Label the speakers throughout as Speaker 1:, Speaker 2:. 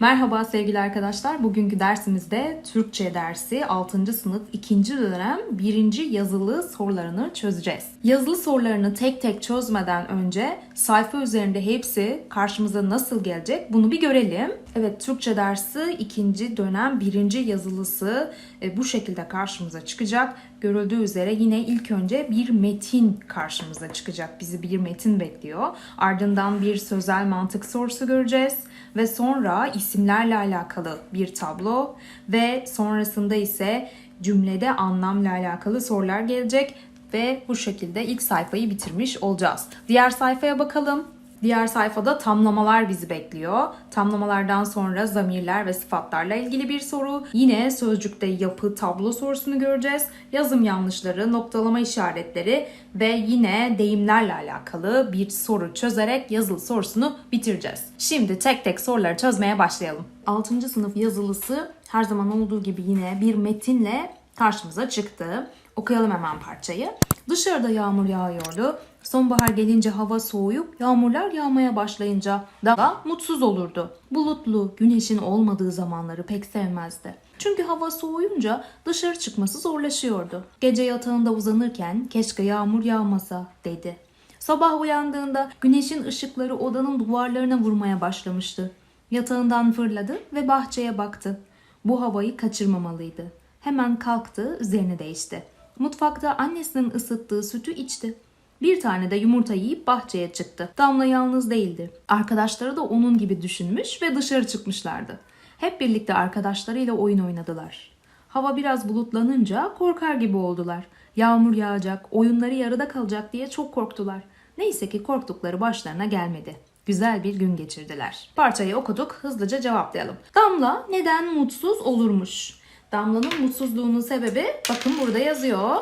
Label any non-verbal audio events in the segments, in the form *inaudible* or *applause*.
Speaker 1: Merhaba sevgili arkadaşlar. Bugünkü dersimizde Türkçe dersi 6. sınıf 2. dönem 1. yazılı sorularını çözeceğiz. Yazılı sorularını tek tek çözmeden önce sayfa üzerinde hepsi karşımıza nasıl gelecek bunu bir görelim. Evet Türkçe dersi 2. dönem 1. yazılısı e, bu şekilde karşımıza çıkacak. Görüldüğü üzere yine ilk önce bir metin karşımıza çıkacak. Bizi bir metin bekliyor. Ardından bir sözel mantık sorusu göreceğiz ve sonra isimlerle alakalı bir tablo ve sonrasında ise cümlede anlamla alakalı sorular gelecek ve bu şekilde ilk sayfayı bitirmiş olacağız. Diğer sayfaya bakalım. Diğer sayfada tamlamalar bizi bekliyor. Tamlamalardan sonra zamirler ve sıfatlarla ilgili bir soru. Yine sözcükte yapı tablo sorusunu göreceğiz. Yazım yanlışları, noktalama işaretleri ve yine deyimlerle alakalı bir soru çözerek yazılı sorusunu bitireceğiz. Şimdi tek tek soruları çözmeye başlayalım. 6. sınıf yazılısı her zaman olduğu gibi yine bir metinle karşımıza çıktı. Okuyalım hemen parçayı. Dışarıda yağmur yağıyordu. Sonbahar gelince hava soğuyup yağmurlar yağmaya başlayınca da mutsuz olurdu. Bulutlu, güneşin olmadığı zamanları pek sevmezdi. Çünkü hava soğuyunca dışarı çıkması zorlaşıyordu. Gece yatağında uzanırken keşke yağmur yağmasa dedi. Sabah uyandığında güneşin ışıkları odanın duvarlarına vurmaya başlamıştı. Yatağından fırladı ve bahçeye baktı. Bu havayı kaçırmamalıydı. Hemen kalktı, üzerini değişti. Mutfakta annesinin ısıttığı sütü içti. Bir tane de yumurta yiyip bahçeye çıktı. Damla yalnız değildi. Arkadaşları da onun gibi düşünmüş ve dışarı çıkmışlardı. Hep birlikte arkadaşlarıyla oyun oynadılar. Hava biraz bulutlanınca korkar gibi oldular. Yağmur yağacak, oyunları yarıda kalacak diye çok korktular. Neyse ki korktukları başlarına gelmedi. Güzel bir gün geçirdiler. Parçayı okuduk, hızlıca cevaplayalım. Damla neden mutsuz olurmuş? Damla'nın mutsuzluğunun sebebi bakın burada yazıyor.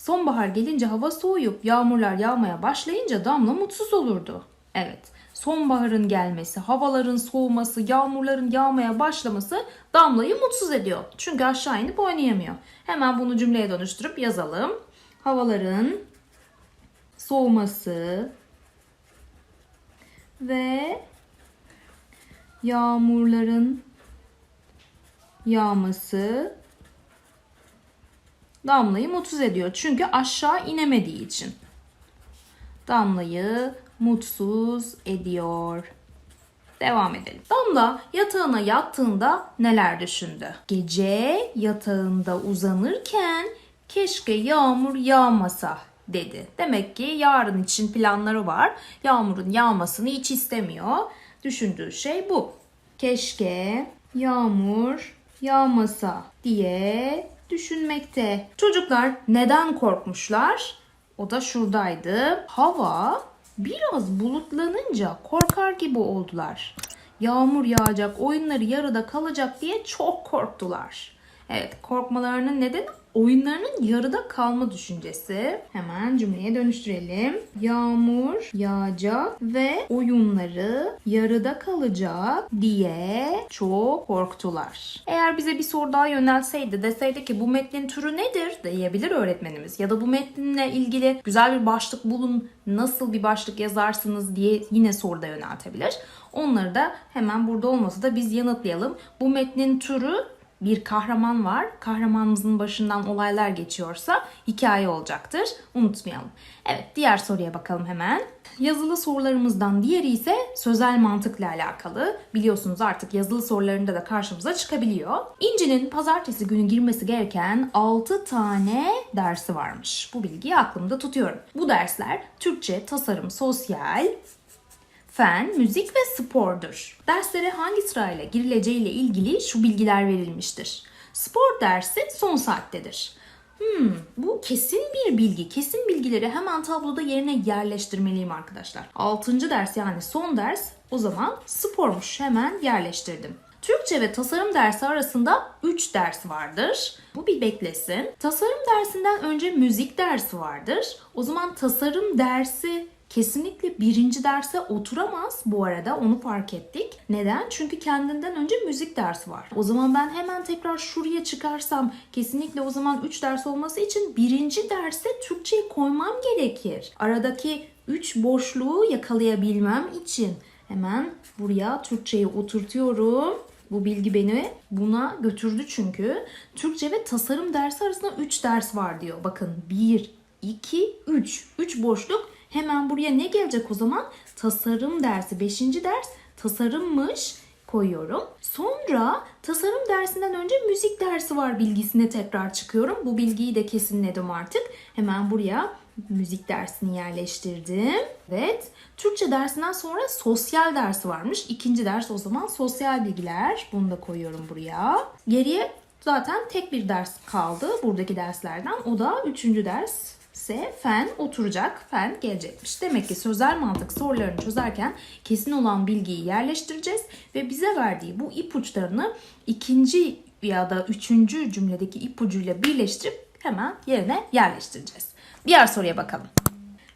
Speaker 1: Sonbahar gelince hava soğuyup yağmurlar yağmaya başlayınca Damla mutsuz olurdu. Evet, sonbaharın gelmesi, havaların soğuması, yağmurların yağmaya başlaması Damla'yı mutsuz ediyor. Çünkü aşağı inip oynayamıyor. Hemen bunu cümleye dönüştürüp yazalım. Havaların soğuması ve yağmurların yağması Damla'yı mutsuz ediyor. Çünkü aşağı inemediği için. Damla'yı mutsuz ediyor. Devam edelim. Damla yatağına yattığında neler düşündü? Gece yatağında uzanırken keşke yağmur yağmasa dedi. Demek ki yarın için planları var. Yağmurun yağmasını hiç istemiyor. Düşündüğü şey bu. Keşke yağmur yağmasa diye düşünmekte. Çocuklar neden korkmuşlar? O da şuradaydı. Hava biraz bulutlanınca korkar gibi oldular. Yağmur yağacak, oyunları yarıda kalacak diye çok korktular. Evet, korkmalarının nedeni oyunlarının yarıda kalma düşüncesi. Hemen cümleye dönüştürelim. Yağmur yağacak ve oyunları yarıda kalacak diye çok korktular. Eğer bize bir soru daha yönelseydi deseydi ki bu metnin türü nedir diyebilir öğretmenimiz. Ya da bu metninle ilgili güzel bir başlık bulun nasıl bir başlık yazarsınız diye yine soruda yöneltebilir. Onları da hemen burada olmasa da biz yanıtlayalım. Bu metnin türü bir kahraman var. Kahramanımızın başından olaylar geçiyorsa hikaye olacaktır. Unutmayalım. Evet diğer soruya bakalım hemen. Yazılı sorularımızdan diğeri ise sözel mantıkla alakalı. Biliyorsunuz artık yazılı sorularında da karşımıza çıkabiliyor. İnci'nin pazartesi günü girmesi gereken 6 tane dersi varmış. Bu bilgiyi aklımda tutuyorum. Bu dersler Türkçe, tasarım, sosyal, fen, müzik ve spordur. Derslere hangi sırayla girileceğiyle ilgili şu bilgiler verilmiştir. Spor dersi son saattedir. Hmm, bu kesin bir bilgi. Kesin bilgileri hemen tabloda yerine yerleştirmeliyim arkadaşlar. Altıncı ders yani son ders o zaman spormuş. Hemen yerleştirdim. Türkçe ve tasarım dersi arasında 3 ders vardır. Bu bir beklesin. Tasarım dersinden önce müzik dersi vardır. O zaman tasarım dersi kesinlikle birinci derse oturamaz bu arada onu fark ettik. Neden? Çünkü kendinden önce müzik dersi var. O zaman ben hemen tekrar şuraya çıkarsam kesinlikle o zaman 3 ders olması için birinci derse Türkçeyi koymam gerekir. Aradaki 3 boşluğu yakalayabilmem için hemen buraya Türkçeyi oturtuyorum Bu bilgi beni buna götürdü çünkü. Türkçe ve tasarım dersi arasında 3 ders var diyor. Bakın 1, 2, 3. 3 boşluk. Hemen buraya ne gelecek o zaman? Tasarım dersi 5. ders tasarımmış koyuyorum. Sonra tasarım dersinden önce müzik dersi var bilgisine tekrar çıkıyorum. Bu bilgiyi de kesinledim artık. Hemen buraya müzik dersini yerleştirdim. Evet. Türkçe dersinden sonra sosyal dersi varmış. İkinci ders o zaman sosyal bilgiler. Bunu da koyuyorum buraya. Geriye zaten tek bir ders kaldı buradaki derslerden. O da üçüncü ders ise fen oturacak, fen gelecekmiş. Demek ki sözel mantık sorularını çözerken kesin olan bilgiyi yerleştireceğiz ve bize verdiği bu ipuçlarını ikinci ya da üçüncü cümledeki ipucuyla birleştirip hemen yerine yerleştireceğiz. Diğer soruya bakalım.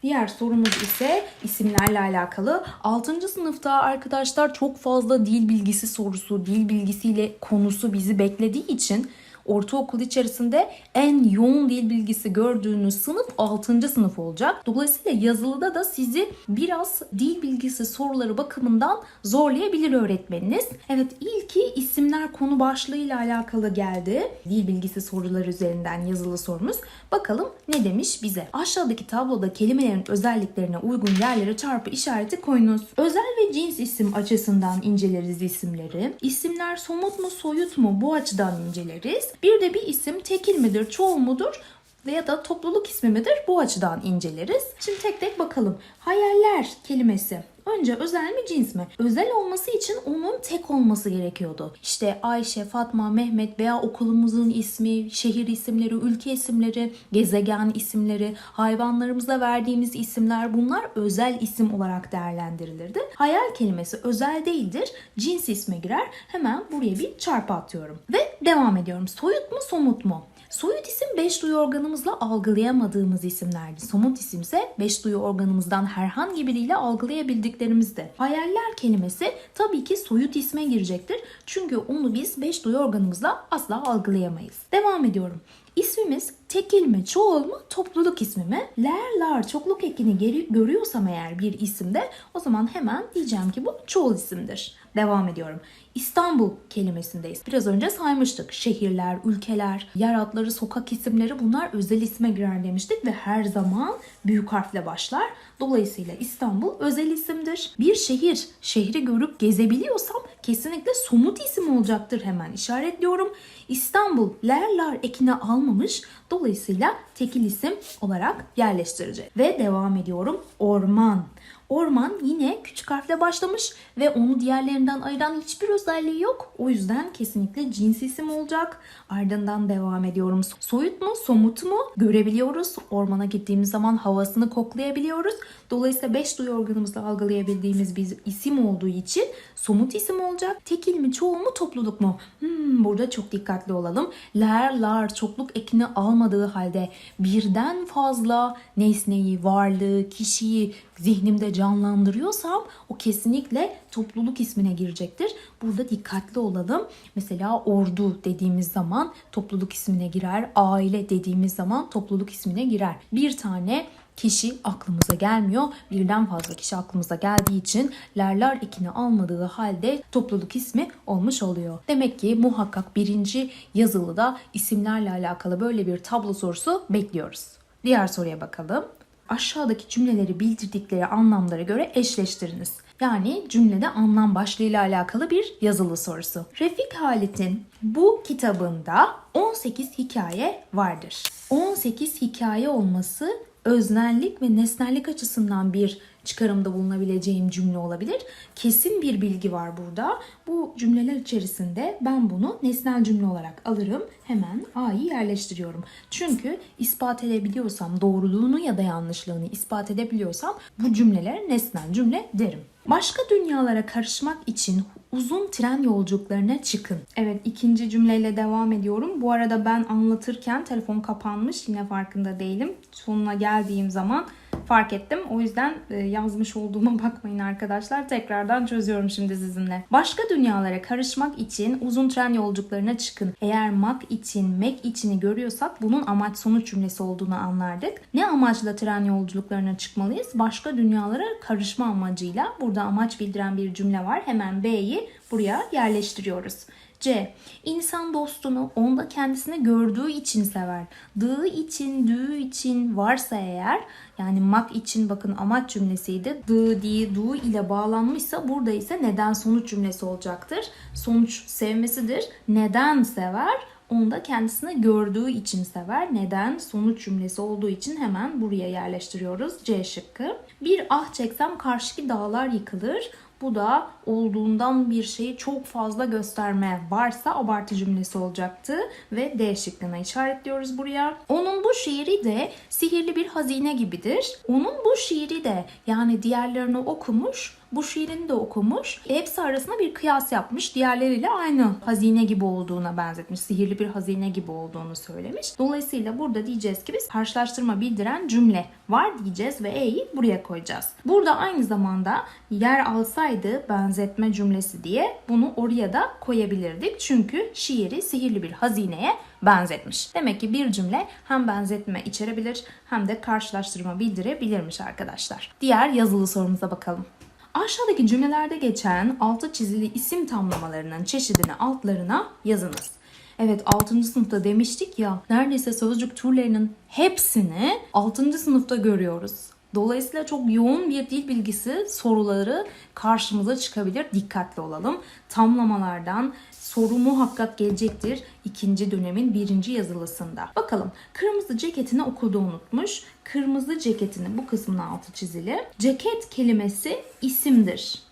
Speaker 1: Diğer sorumuz ise isimlerle alakalı. 6. sınıfta arkadaşlar çok fazla dil bilgisi sorusu, dil bilgisiyle konusu bizi beklediği için ortaokul içerisinde en yoğun dil bilgisi gördüğünüz sınıf 6. sınıf olacak. Dolayısıyla yazılıda da sizi biraz dil bilgisi soruları bakımından zorlayabilir öğretmeniniz. Evet ilki isimler konu başlığıyla alakalı geldi. Dil bilgisi soruları üzerinden yazılı sorumuz. Bakalım ne demiş bize? Aşağıdaki tabloda kelimelerin özelliklerine uygun yerlere çarpı işareti koyunuz. Özel ve cins isim açısından inceleriz isimleri. İsimler somut mu soyut mu bu açıdan inceleriz. Bir de bir isim tekil midir, çoğul mudur veya da topluluk ismi midir bu açıdan inceleriz. Şimdi tek tek bakalım. Hayaller kelimesi. Önce özel mi cins mi? Özel olması için onun tek olması gerekiyordu. İşte Ayşe, Fatma, Mehmet veya okulumuzun ismi, şehir isimleri, ülke isimleri, gezegen isimleri, hayvanlarımıza verdiğimiz isimler bunlar özel isim olarak değerlendirilirdi. Hayal kelimesi özel değildir. Cins isme girer. Hemen buraya bir çarpı atıyorum. Ve devam ediyorum. Soyut mu somut mu? Soyut isim beş duyu organımızla algılayamadığımız isimlerdi. Somut isim ise beş duyu organımızdan herhangi biriyle algılayabildiklerimizdi. Hayaller kelimesi tabii ki soyut isme girecektir. Çünkü onu biz beş duyu organımızla asla algılayamayız. Devam ediyorum. İsmimiz tekil mi, çoğul mu, topluluk ismi mi? Ler, lar, çokluk ekini görüyorsam eğer bir isimde o zaman hemen diyeceğim ki bu çoğul isimdir. Devam ediyorum. İstanbul kelimesindeyiz. Biraz önce saymıştık. Şehirler, ülkeler, yer adları, sokak isimleri bunlar özel isme girer demiştik ve her zaman büyük harfle başlar. Dolayısıyla İstanbul özel isimdir. Bir şehir, şehri görüp gezebiliyorsam kesinlikle somut isim olacaktır. Hemen işaretliyorum. İstanbul ler lar ekine almamış. Dolayısıyla tekil isim olarak yerleştireceğiz. Ve devam ediyorum. Orman. Orman yine küçük harfle başlamış ve onu diğerlerinden ayıran hiçbir özelliği yok. O yüzden kesinlikle cins isim olacak. Ardından devam ediyorum. Soyut mu, somut mu görebiliyoruz. Ormana gittiğimiz zaman havasını koklayabiliyoruz. Dolayısıyla beş duyu organımızla algılayabildiğimiz bir isim olduğu için somut isim olacak. Tekil mi, çoğul mu, topluluk mu? Hmm, burada çok dikkatli olalım. Ler, lar çokluk ekini almadığı halde birden fazla nesneyi, varlığı, kişiyi zihnimde canlandırıyorsam o kesinlikle topluluk ismine girecektir. Burada dikkatli olalım. Mesela ordu dediğimiz zaman topluluk ismine girer. Aile dediğimiz zaman topluluk ismine girer. Bir tane kişi aklımıza gelmiyor. Birden fazla kişi aklımıza geldiği için lerler ekini almadığı halde topluluk ismi olmuş oluyor. Demek ki muhakkak birinci yazılıda isimlerle alakalı böyle bir tablo sorusu bekliyoruz. Diğer soruya bakalım aşağıdaki cümleleri bildirdikleri anlamlara göre eşleştiriniz. Yani cümlede anlam başlığıyla alakalı bir yazılı sorusu. Refik Halit'in bu kitabında 18 hikaye vardır. 18 hikaye olması öznellik ve nesnellik açısından bir çıkarımda bulunabileceğim cümle olabilir. Kesin bir bilgi var burada. Bu cümleler içerisinde ben bunu nesnel cümle olarak alırım. Hemen A'yı yerleştiriyorum. Çünkü ispat edebiliyorsam, doğruluğunu ya da yanlışlığını ispat edebiliyorsam bu cümleler nesnel cümle derim. Başka dünyalara karışmak için uzun tren yolculuklarına çıkın. Evet ikinci cümleyle devam ediyorum. Bu arada ben anlatırken telefon kapanmış. Yine farkında değilim. Sonuna geldiğim zaman fark ettim. O yüzden e, yazmış olduğuma *laughs* bakmayın arkadaşlar. Tekrardan çözüyorum şimdi sizinle. Başka dünyalara karışmak için uzun tren yolculuklarına çıkın. Eğer mak için, mek içini görüyorsak bunun amaç sonuç cümlesi olduğunu anlardık. Ne amaçla tren yolculuklarına çıkmalıyız? Başka dünyalara karışma amacıyla. Burada amaç bildiren bir cümle var. Hemen B'yi buraya yerleştiriyoruz. C. İnsan dostunu onda kendisini gördüğü için sever. Dığı için, düğü için varsa eğer yani mak için bakın amaç cümlesiydi. Dı, di, du ile bağlanmışsa burada ise neden sonuç cümlesi olacaktır. Sonuç sevmesidir. Neden sever? Onda kendisini gördüğü için sever. Neden? Sonuç cümlesi olduğu için hemen buraya yerleştiriyoruz. C şıkkı. Bir ah çeksem karşıki dağlar yıkılır. Bu da olduğundan bir şeyi çok fazla gösterme varsa abartı cümlesi olacaktı ve D şıkkına işaretliyoruz buraya. Onun bu şiiri de sihirli bir hazine gibidir. Onun bu şiiri de yani diğerlerini okumuş, bu şiirini de okumuş. Hepsi arasında bir kıyas yapmış. Diğerleriyle aynı hazine gibi olduğuna benzetmiş. Sihirli bir hazine gibi olduğunu söylemiş. Dolayısıyla burada diyeceğiz ki biz karşılaştırma bildiren cümle var diyeceğiz ve E'yi buraya koyacağız. Burada aynı zamanda yer alsaydı benzetme cümlesi diye bunu oraya da koyabilirdik. Çünkü şiiri sihirli bir hazineye benzetmiş. Demek ki bir cümle hem benzetme içerebilir hem de karşılaştırma bildirebilirmiş arkadaşlar. Diğer yazılı sorumuza bakalım. Aşağıdaki cümlelerde geçen altı çizili isim tamlamalarının çeşidini altlarına yazınız. Evet 6. sınıfta demiştik ya neredeyse sözcük türlerinin hepsini 6. sınıfta görüyoruz. Dolayısıyla çok yoğun bir dil bilgisi soruları karşımıza çıkabilir. Dikkatli olalım. Tamlamalardan soru muhakkak gelecektir ikinci dönemin birinci yazılısında. Bakalım kırmızı ceketini okulda unutmuş. Kırmızı ceketini bu kısmın altı çizili. Ceket kelimesi isimdir.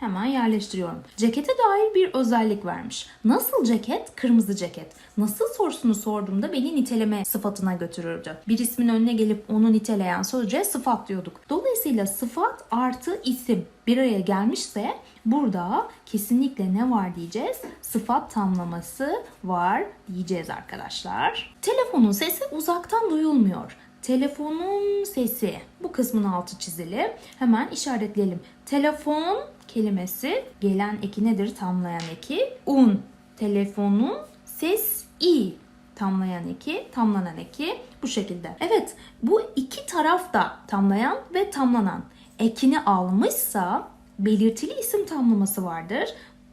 Speaker 1: Hemen yerleştiriyorum. Cekete dair bir özellik vermiş. Nasıl ceket? Kırmızı ceket. Nasıl sorusunu sorduğumda beni niteleme sıfatına götürürdü. Bir ismin önüne gelip onu niteleyen sözcüğe sıfat diyorduk. Dolayısıyla sıfat artı isim bir araya gelmişse burada kesinlikle ne var diyeceğiz? Sıfat tamlaması var diyeceğiz arkadaşlar. Telefonun sesi uzaktan duyulmuyor. Telefonun sesi. Bu kısmın altı çizili. Hemen işaretleyelim. Telefon kelimesi gelen eki nedir? Tamlayan eki. Un. Telefonun ses i. Tamlayan eki, tamlanan eki bu şekilde. Evet bu iki taraf da tamlayan ve tamlanan. Ekini almışsa belirtili isim tamlaması vardır.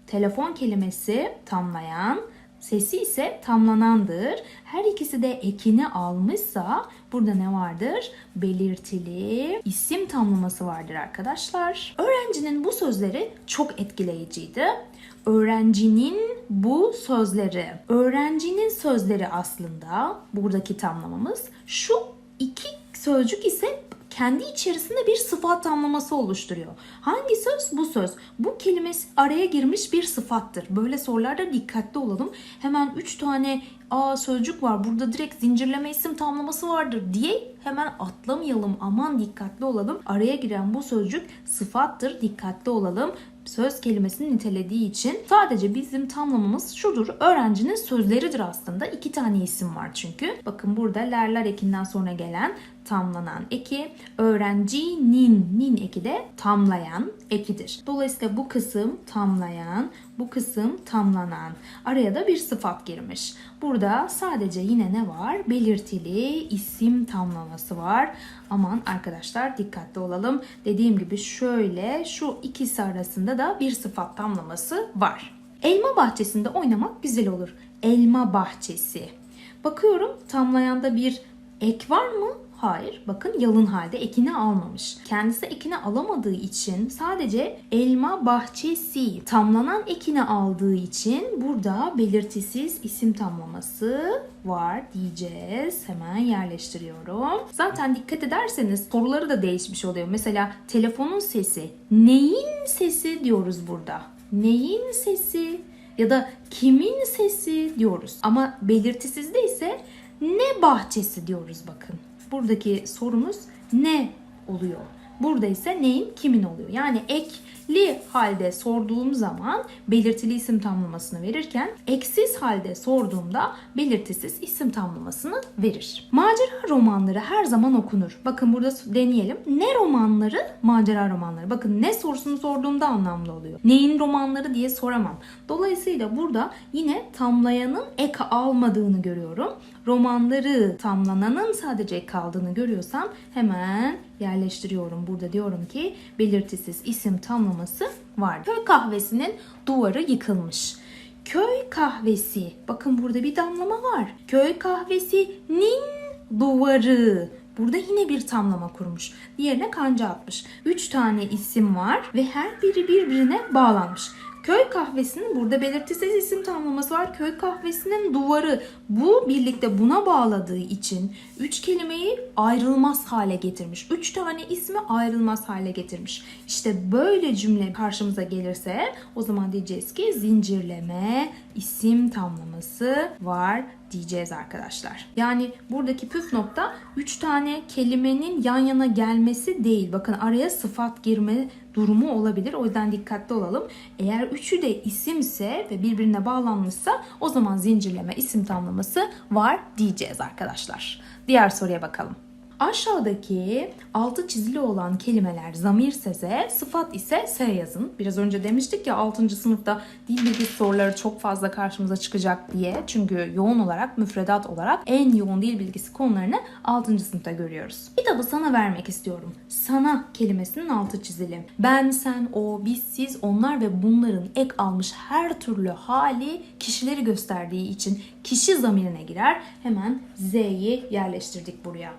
Speaker 1: Telefon kelimesi tamlayan, sesi ise tamlanandır. Her ikisi de ekini almışsa burada ne vardır? Belirtili isim tamlaması vardır arkadaşlar. Öğrencinin bu sözleri çok etkileyiciydi. Öğrencinin bu sözleri, öğrencinin sözleri aslında buradaki tamlamamız. Şu iki sözcük ise kendi içerisinde bir sıfat tamlaması oluşturuyor. Hangi söz? Bu söz. Bu kelimesi araya girmiş bir sıfattır. Böyle sorularda dikkatli olalım. Hemen 3 tane aa sözcük var. Burada direkt zincirleme isim tamlaması vardır diye hemen atlamayalım. Aman dikkatli olalım. Araya giren bu sözcük sıfattır. Dikkatli olalım söz kelimesini nitelediği için sadece bizim tamlamamız şudur. Öğrencinin sözleridir aslında. İki tane isim var çünkü. Bakın burada lerler ekinden sonra gelen tamlanan eki. Öğrencinin nin eki de tamlayan ekidir. Dolayısıyla bu kısım tamlayan, bu kısım tamlanan. Araya da bir sıfat girmiş. Burada sadece yine ne var? Belirtili isim tamlaması var. Aman arkadaşlar dikkatli olalım. Dediğim gibi şöyle şu ikisi arasında da bir sıfat tamlaması var. Elma bahçesinde oynamak güzel olur. Elma bahçesi. Bakıyorum tamlayanda bir ek var mı? Hayır. Bakın yalın halde ekini almamış. Kendisi ekini alamadığı için sadece elma bahçesi tamlanan ekini aldığı için burada belirtisiz isim tamlaması var diyeceğiz. Hemen yerleştiriyorum. Zaten dikkat ederseniz soruları da değişmiş oluyor. Mesela telefonun sesi. Neyin sesi diyoruz burada. Neyin sesi ya da kimin sesi diyoruz. Ama belirtisizde ise ne bahçesi diyoruz bakın buradaki sorumuz ne oluyor? Burada ise neyin kimin oluyor? Yani ek li halde sorduğum zaman belirtili isim tamlamasını verirken eksiz halde sorduğumda belirtisiz isim tamlamasını verir. Macera romanları her zaman okunur. Bakın burada deneyelim. Ne romanları? Macera romanları. Bakın ne sorusunu sorduğumda anlamlı oluyor. Neyin romanları diye soramam. Dolayısıyla burada yine tamlayanın ek almadığını görüyorum. Romanları tamlananın sadece ek kaldığını görüyorsam hemen yerleştiriyorum. Burada diyorum ki belirtisiz isim tamlaması var. Köy kahvesinin duvarı yıkılmış. Köy kahvesi. Bakın burada bir damlama var. Köy kahvesinin duvarı. Burada yine bir tamlama kurmuş. Diğerine kanca atmış. Üç tane isim var ve her biri birbirine bağlanmış. Köy kahvesinin burada belirtisiz isim tamlaması var. Köy kahvesinin duvarı bu birlikte buna bağladığı için üç kelimeyi ayrılmaz hale getirmiş. Üç tane ismi ayrılmaz hale getirmiş. İşte böyle cümle karşımıza gelirse o zaman diyeceğiz ki zincirleme isim tamlaması var diyeceğiz arkadaşlar. Yani buradaki püf nokta 3 tane kelimenin yan yana gelmesi değil. Bakın araya sıfat girme durumu olabilir. O yüzden dikkatli olalım. Eğer üçü de isimse ve birbirine bağlanmışsa o zaman zincirleme isim tamlaması var diyeceğiz arkadaşlar. Diğer soruya bakalım. Aşağıdaki altı çizili olan kelimeler zamir seze, sıfat ise S yazın. Biraz önce demiştik ya 6. sınıfta dil bilgisi soruları çok fazla karşımıza çıkacak diye. Çünkü yoğun olarak, müfredat olarak en yoğun dil bilgisi konularını 6. sınıfta görüyoruz. Kitabı sana vermek istiyorum. Sana kelimesinin altı çizili. Ben, sen, o, biz, siz, onlar ve bunların ek almış her türlü hali kişileri gösterdiği için kişi zamirine girer. Hemen Z'yi yerleştirdik buraya.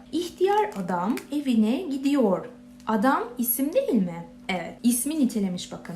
Speaker 1: İhtiyar adam evine gidiyor. Adam isim değil mi? Evet. İsmi nitelemiş bakın.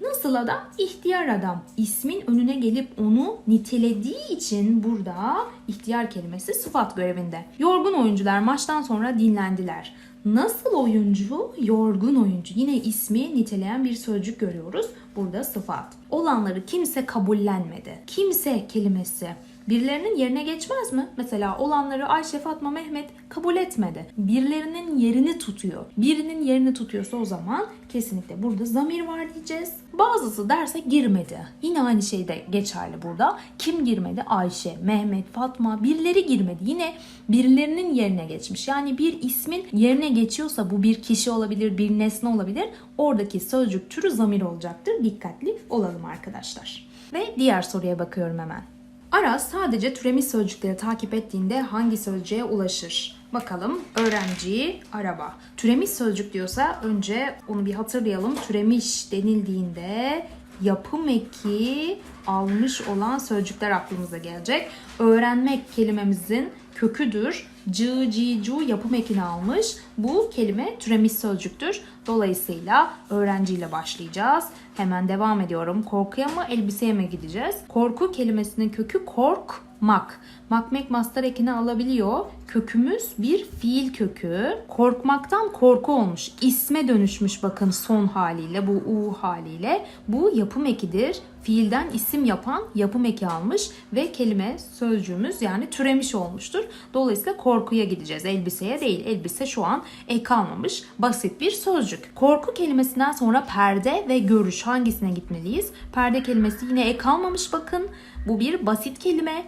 Speaker 1: Nasıl adam? İhtiyar adam. İsmin önüne gelip onu nitelediği için burada ihtiyar kelimesi sıfat görevinde. Yorgun oyuncular maçtan sonra dinlendiler. Nasıl oyuncu? Yorgun oyuncu. Yine ismi niteleyen bir sözcük görüyoruz. Burada sıfat. Olanları kimse kabullenmedi. Kimse kelimesi birilerinin yerine geçmez mi? Mesela olanları Ayşe, Fatma, Mehmet kabul etmedi. Birilerinin yerini tutuyor. Birinin yerini tutuyorsa o zaman kesinlikle burada zamir var diyeceğiz. Bazısı derse girmedi. Yine aynı şey de geçerli burada. Kim girmedi? Ayşe, Mehmet, Fatma birileri girmedi. Yine birilerinin yerine geçmiş. Yani bir ismin yerine geçiyorsa bu bir kişi olabilir, bir nesne olabilir. Oradaki sözcük türü zamir olacaktır. Dikkatli olalım arkadaşlar. Ve diğer soruya bakıyorum hemen. Aras sadece türemiş sözcükleri takip ettiğinde hangi sözcüğe ulaşır? Bakalım öğrenci, araba. Türemiş sözcük diyorsa önce onu bir hatırlayalım. Türemiş denildiğinde yapım eki almış olan sözcükler aklımıza gelecek. Öğrenmek kelimemizin köküdür. Cı, ci, cu yapım ekini almış. Bu kelime türemiş sözcüktür. Dolayısıyla öğrenciyle başlayacağız. Hemen devam ediyorum. Korkuya mı elbiseye mi gideceğiz? Korku kelimesinin kökü korkmak. Makmek mastar ekini alabiliyor. Kökümüz bir fiil kökü. Korkmaktan korku olmuş. İsme dönüşmüş bakın son haliyle bu u haliyle. Bu yapım ekidir. Fiilden isim yapan yapım eki almış ve kelime sözcüğümüz yani türemiş olmuştur. Dolayısıyla korkuya gideceğiz. Elbiseye değil. Elbise şu an ek almamış. Basit bir sözcük. Korku kelimesinden sonra perde ve görüş hangisine gitmeliyiz? Perde kelimesi yine ek almamış bakın. Bu bir basit kelime.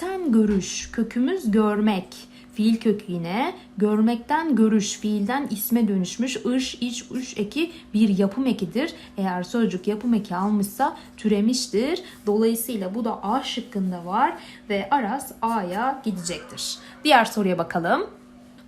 Speaker 1: Görmekten görüş. Kökümüz görmek. Fiil kökü yine görmekten görüş fiilden isme dönüşmüş ış iç uç eki bir yapım ekidir. Eğer sözcük yapım eki almışsa türemiştir. Dolayısıyla bu da A şıkkında var ve Aras A'ya gidecektir. Diğer soruya bakalım.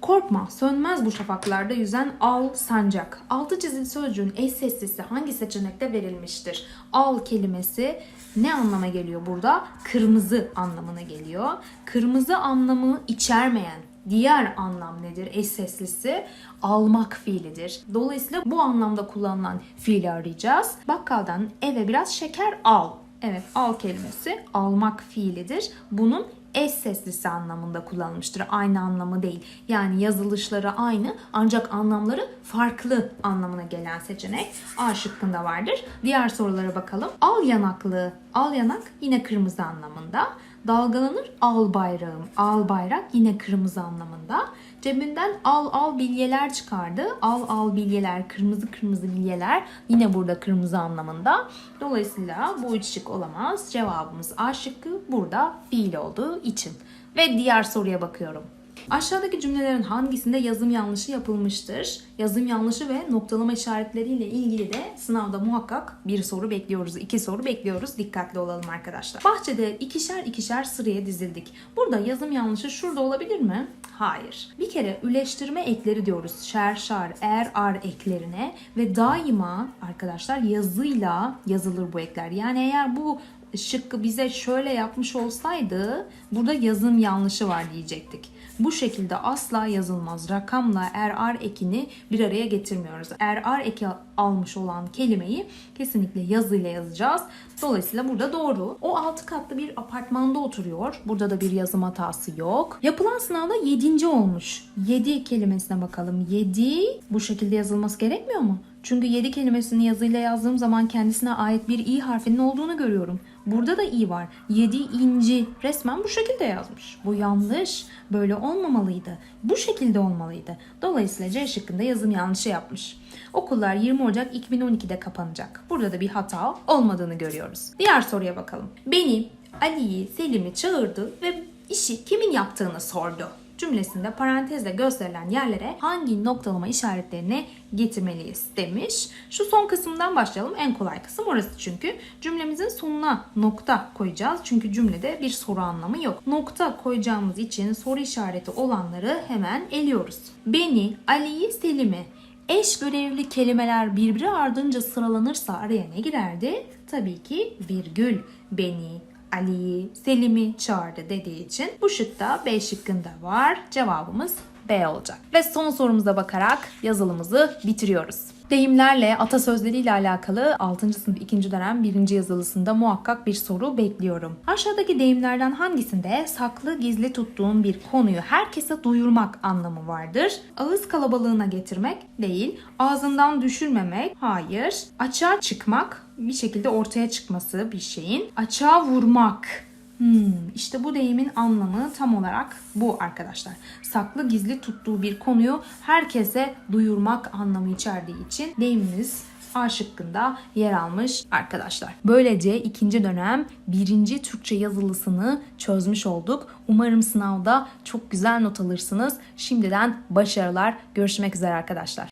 Speaker 1: Korkma, sönmez bu şafaklarda yüzen al sancak. Altı çizili sözcüğün eş seslisi hangi seçenekte verilmiştir? Al kelimesi ne anlama geliyor burada? Kırmızı anlamına geliyor. Kırmızı anlamı içermeyen diğer anlam nedir? Eş seslisi almak fiilidir. Dolayısıyla bu anlamda kullanılan fiili arayacağız. Bakkaldan eve biraz şeker al. Evet al kelimesi almak fiilidir. Bunun eş seslisi anlamında kullanılmıştır. Aynı anlamı değil. Yani yazılışları aynı ancak anlamları farklı anlamına gelen seçenek A şıkkında vardır. Diğer sorulara bakalım. Al yanaklı, al yanak yine kırmızı anlamında. Dalgalanır al bayrağım, al bayrak yine kırmızı anlamında. Cebinden al al bilyeler çıkardı. Al al bilyeler, kırmızı kırmızı bilyeler yine burada kırmızı anlamında. Dolayısıyla bu üç şık olamaz. Cevabımız A şıkkı burada fiil olduğu için. Ve diğer soruya bakıyorum. Aşağıdaki cümlelerin hangisinde yazım yanlışı yapılmıştır? Yazım yanlışı ve noktalama işaretleriyle ilgili de sınavda muhakkak bir soru bekliyoruz, iki soru bekliyoruz. Dikkatli olalım arkadaşlar. Bahçede ikişer ikişer sıraya dizildik. Burada yazım yanlışı şurada olabilir mi? Hayır. Bir kere üleştirme ekleri diyoruz. Şer, şar, er, ar eklerine ve daima arkadaşlar yazıyla yazılır bu ekler. Yani eğer bu şıkkı bize şöyle yapmış olsaydı burada yazım yanlışı var diyecektik. Bu şekilde asla yazılmaz. Rakamla er ar ekini bir araya getirmiyoruz. Er ar eki almış olan kelimeyi kesinlikle yazıyla yazacağız. Dolayısıyla burada doğru. O 6 katlı bir apartmanda oturuyor. Burada da bir yazım hatası yok. Yapılan sınavda 7. olmuş. 7 kelimesine bakalım. 7 bu şekilde yazılması gerekmiyor mu? Çünkü 7 kelimesini yazıyla yazdığım zaman kendisine ait bir i harfinin olduğunu görüyorum. Burada da i var. 7 inci resmen bu şekilde yazmış. Bu yanlış. Böyle olmamalıydı. Bu şekilde olmalıydı. Dolayısıyla C şıkkında yazım yanlışı yapmış. Okullar 20 Ocak 2012'de kapanacak. Burada da bir hata olmadığını görüyoruz. Diğer soruya bakalım. Beni, Ali'yi, Selim'i çağırdı ve işi kimin yaptığını sordu cümlesinde parantezle gösterilen yerlere hangi noktalama işaretlerini getirmeliyiz demiş. Şu son kısımdan başlayalım. En kolay kısım orası çünkü. Cümlemizin sonuna nokta koyacağız. Çünkü cümlede bir soru anlamı yok. Nokta koyacağımız için soru işareti olanları hemen eliyoruz. Beni, Ali'yi, Selim'i eş görevli kelimeler birbiri ardınca sıralanırsa araya ne girerdi? Tabii ki virgül. Beni, Ali'yi, Selim'i çağırdı dediği için bu şıkta B şıkkında var. Cevabımız B olacak. Ve son sorumuza bakarak yazılımızı bitiriyoruz. Deyimlerle, atasözleriyle alakalı 6. sınıf 2. dönem 1. yazılısında muhakkak bir soru bekliyorum. Aşağıdaki deyimlerden hangisinde saklı gizli tuttuğun bir konuyu herkese duyurmak anlamı vardır? Ağız kalabalığına getirmek değil, ağzından düşürmemek, hayır, açığa çıkmak, bir şekilde ortaya çıkması bir şeyin, açığa vurmak, Hmm, işte bu deyimin anlamı tam olarak bu arkadaşlar. Saklı gizli tuttuğu bir konuyu herkese duyurmak anlamı içerdiği için deyimimiz A şıkkında yer almış arkadaşlar. Böylece ikinci dönem birinci Türkçe yazılısını çözmüş olduk. Umarım sınavda çok güzel not alırsınız. Şimdiden başarılar. Görüşmek üzere arkadaşlar.